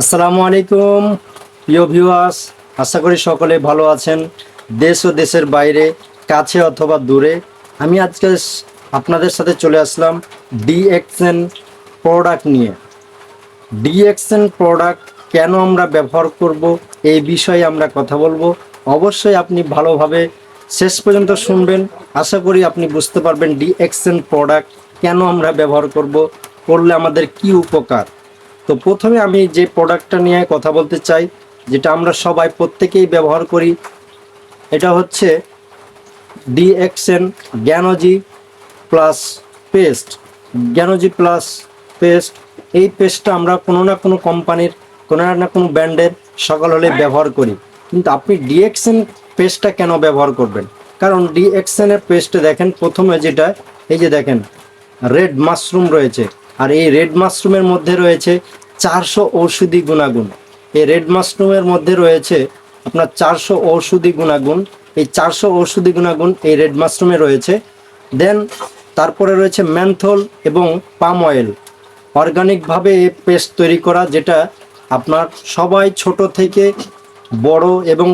আসসালামু আলাইকুম, প্রিয় ভিউয়ার্স আশা করি সকলে ভালো আছেন। দেশ ও দেশের বাইরে, কাছে অথবা দূরে, আমি আজকে আপনাদের সাথে চলে আসলাম ডিএক্সএন প্রোডাক্ট নিয়ে। ডিএক্সএন প্রোডাক্ট কেন আমরা ব্যবহার করব, এই বিষয়ে আমরা কথা বলব। অবশ্যই আপনি ভালোভাবে শেষ পর্যন্ত শুনবেন। আশা করি আপনি বুঝতে পারবেন ডিএক্সএন প্রোডাক্ট কেন আমরা ব্যবহার করব, করলে আমাদের কি উপকার। তো প্রথমে আমি যে প্রোডাক্টটা নিয়ে কথা বলতে চাই, যেটা আমরা সবাই প্রত্যেকেই ব্যবহার করি, এটা হচ্ছে DXN Ganozhi plus paste Ganozhi plus paste এই পেস্টটা আমরা কোনো না কোনো কোম্পানির কোনো না কোনো ব্র্যান্ডের সকল হলে ব্যবহার করি। কিন্তু আপনি ডিএক্সএন পেস্টটা কেন ব্যবহার করবেন? কারণ ডিএক্সএনের পেস্টে দেখেন, প্রথমে যেটা, এই যে দেখেন রেড মাশরুম রয়েছে। আর এই রেড মাশরুমের মধ্যে রয়েছে চারশো ঔষধি গুণাগুণ। এই রেড মাশরুমের মধ্যে রয়েছে আপনার চারশো ঔষধি গুণাগুণ। এই চারশো ঔষধি গুণাগুণ এই রেড মাশরুমে রয়েছে। দেন তারপরে রয়েছে ম্যান্থল এবং পাম অয়েল অর্গানিকভাবে এই পেস্ট তৈরি করা যেটা আপনার সবাই ছোট থেকে বড় এবং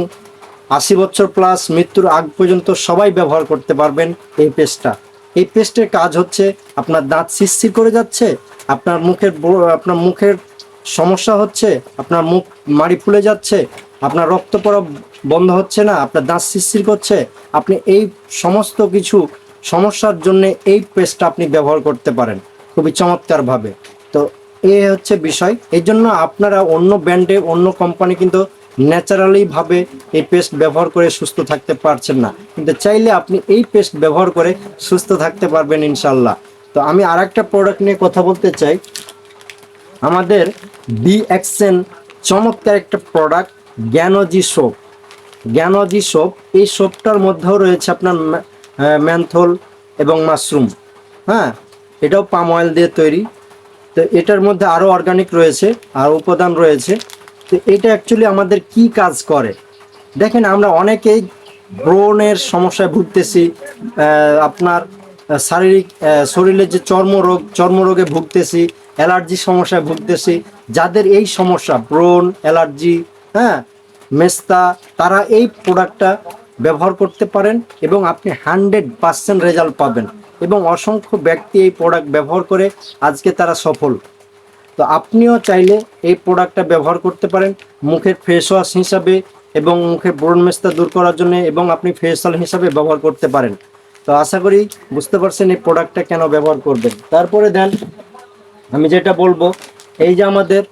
আশি বছর প্লাস মৃত্যুর আগ পর্যন্ত সবাই ব্যবহার করতে পারবেন এই পেস্টটা এই পেস্টের কাজ হচ্ছে আপনার দাঁত শিরশির করে যাচ্ছে, আপনার মুখের আপনার মুখের সমস্যা হচ্ছে, আপনার মুখ মাড়ি ফুলে যাচ্ছে, আপনার রক্ত পড়া বন্ধ হচ্ছে না, আপনার দাঁত শিরশির করছে, আপনি এই সমস্ত কিছু সমস্যার জন্য এই পেস্টটা আপনি ব্যবহার করতে পারেন খুবই চমৎকারভাবে। তো এই হচ্ছে বিষয় এই জন্য আপনারা অন্য ব্র্যান্ডে, অন্য কোম্পানি কিন্তু ন্যাচারালি ভাবে এই পেস্ট ব্যবহার করে সুস্থ থাকতে পারছেন না। কিন্তু চাইলে আপনি এই পেস্ট ব্যবহার করে সুস্থ থাকতে পারবেন ইনশাল্লাহ তো আমি আর একটা প্রোডাক্ট নিয়ে কথা বলতে চাই। আমাদের বি এক্সেন চমৎকার একটা product Ganozhi soap Ganozhi soap এই সোপটার মধ্যেও রয়েছে আপনার ম্যা- ম্যান্থল এবং মাশরুম হ্যাঁ এটাও পাম অয়েল দিয়ে তৈরি। তো এটার মধ্যে আরও অর্গানিক রয়েছে আর উপাদান রয়েছে। তো এটা অ্যাকচুয়ালি আমাদের কি কাজ করে? দেখেন, আমরা অনেকেই ব্রণের সমস্যায় ভুগতেছি আপনার শারীরিক শরীরের যে চর্মরোগ, চর্মরোগে ভুগতেছি, অ্যালার্জি সমস্যায় ভুগতেছি, যাদের এই সমস্যা, ব্রণ, অ্যালার্জি হ্যাঁ মেস্তা, তারা এই প্রোডাক্টটা ব্যবহার করতে পারেন এবং আপনি হান্ড্রেড পার্সেন্ট রেজাল্ট পাবেন। এবং অসংখ্য ব্যক্তি এই প্রোডাক্ট ব্যবহার করে আজকে তারা সফল। তো আপনিও চাইলে এই প্রোডাক্টটা ব্যবহার করতে পারেন। মুখের ফেস ওয়াশ হিসাবে এবং মুখের ব্রণ মেস্তা দূর করার জন্য এবং আপনি ফেসিয়াল হিসাবে ব্যবহার করতে পারেন। তো আশা করি বুঝতে পারছেন এই প্রোডাক্টটা কেন ব্যবহার করবেন। তারপরে দেন, আমি যেটা বলব, এই যে আমাদের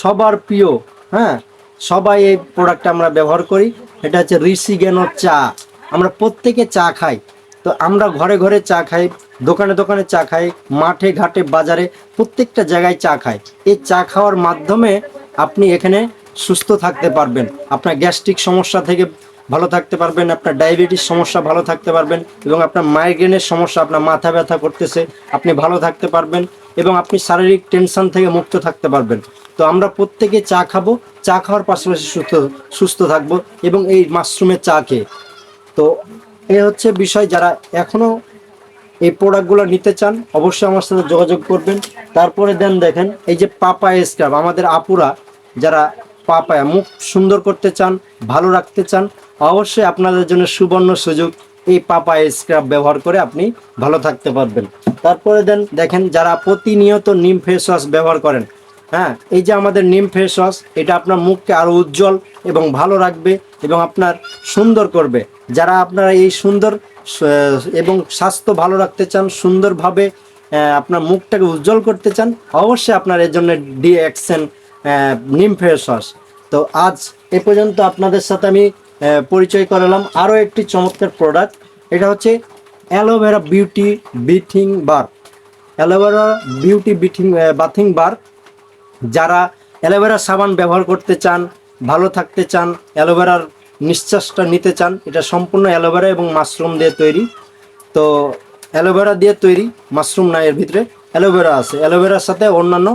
সবার প্রিয় হ্যাঁ সবাই এই প্রোডাক্টটা আমরা ব্যবহার করি। এটা হচ্ছে ঋষি জ্ঞানোর চা। আমরা প্রত্যেকে চা খাই। তো আমরা ঘরে ঘরে চা খাই, দোকানে দোকানে চা খাই, মাঠে ঘাটে বাজারে প্রত্যেকটা জায়গায় চা খাই। এই চা খাওয়ার মাধ্যমে আপনি এখানে সুস্থ থাকতে পারবেন। আপনার গ্যাস্ট্রিক সমস্যা থেকে ভালো থাকতে পারবেন, আপনার ডায়াবেটিস সমস্যা ভালো থাকতে পারবেন এবং আপনার মাইগ্রেনের সমস্যা, আপনার মাথা ব্যথা করতেছে, আপনি ভালো থাকতে পারবেন এবং আপনি শারীরিক টেনশন থেকে মুক্ত থাকতে পারবেন। তো আমরা প্রত্যেকে চা খাব, চা খাওয়ার পাশাপাশি সুস্থ সুস্থ থাকব এবং এই মাশরুমের চা খেয়ে। তো এ হচ্ছে বিষয়, যারা এখনও এই প্রোডাক্টগুলো নিতে চান, অবশ্যই আমার সাথে যোগাযোগ করবেন। তারপরে দেন দেখেন, এই যে পাপায়া স্ক্রাব আমাদের আপুরা যারা পাপায়া মুখ সুন্দর করতে চান, ভালো রাখতে চান, অবশ্যই আপনাদের জন্য সুবর্ণ সুযোগ এই পাপায়া স্ক্রাব ব্যবহার করে আপনি ভালো থাকতে পারবেন। তারপরে দেন, দেখেন যারা প্রতিনিয়ত নিম ফেস ওয়াশ ব্যবহার করেন হ্যাঁ এই যে আমাদের নিম ফেস ওয়াশ এটা আপনার মুখকে আরও উজ্জ্বল এবং ভালো রাখবে এবং আপনার সুন্দর করবে। যারা আপনারা এই সুন্দর এবং স্বাস্থ্য ভালো রাখতে চান, সুন্দরভাবে আপনার মুখটাকে উজ্জ্বল করতে চান, অবশ্যই আপনার এর জন্য D action neem face wash তো আজ এ পর্যন্ত আপনাদের সাথে আমি পরিচয় করালাম। আরও একটি চমৎকার প্রোডাক্ট এটা হচ্ছে aloe vera beauty bathing bar. Aloe vera beauty bathing bathing bar. যারা অ্যালোভেরা সাবান ব্যবহার করতে চান, ভালো থাকতে চান, অ্যালোভেরার নিঃশ্বাসটা নিতে চান, এটা সম্পূর্ণ অ্যালোভেরা এবং মাশরুম দিয়ে তৈরি। তো অ্যালোভেরা দিয়ে তৈরি, মাশরুম না এর ভিতরে, অ্যালোভেরা আছে। অ্যালোভেরার সাথে অন্যান্য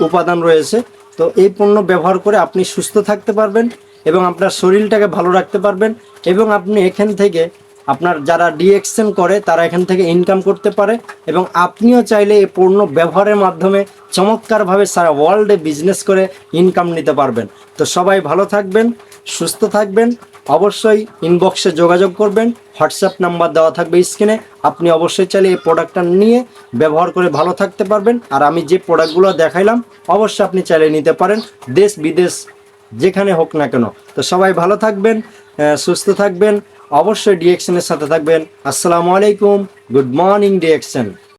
উপাদান রয়েছে। তো এই পণ্য ব্যবহার করে আপনি সুস্থ থাকতে পারবেন এবং আপনার শরীরটাকে ভালো রাখতে পারবেন এবং আপনি এখান থেকে আপনার যারা ডিএক্সেন করে, তারা এখান থেকে ইনকাম করতে পারে এবং আপনিও চাইলে এই পণ্য ব্যবহারের মাধ্যমে চমৎকারভাবে সারা ওয়ার্ল্ডে বিজনেস করে ইনকাম নিতে পারবেন। তো সবাই ভালো থাকবেন, সুস্থ থাকবেন, অবশ্যই ইনবক্সে যোগাযোগ করবেন হোয়াটসঅ্যাপ নাম্বার দেওয়া থাকবে স্ক্রিনে আপনি অবশ্যই চাইলে এই প্রোডাক্টটা নিয়ে ব্যবহার করে ভালো থাকতে পারবেন। আর আমি যে প্রোডাক্টগুলো দেখাইলাম, অবশ্যই আপনি চাইলে নিতে পারেন, দেশ বিদেশ যেখানে হোক না কেন। তো সবাই ভালো থাকবেন সুস্থ থাকবেন অবশ্যই ডিএকশনের সাথে থাকবেন। আসসালামু আলাইকুম। Good morning ডিএকশন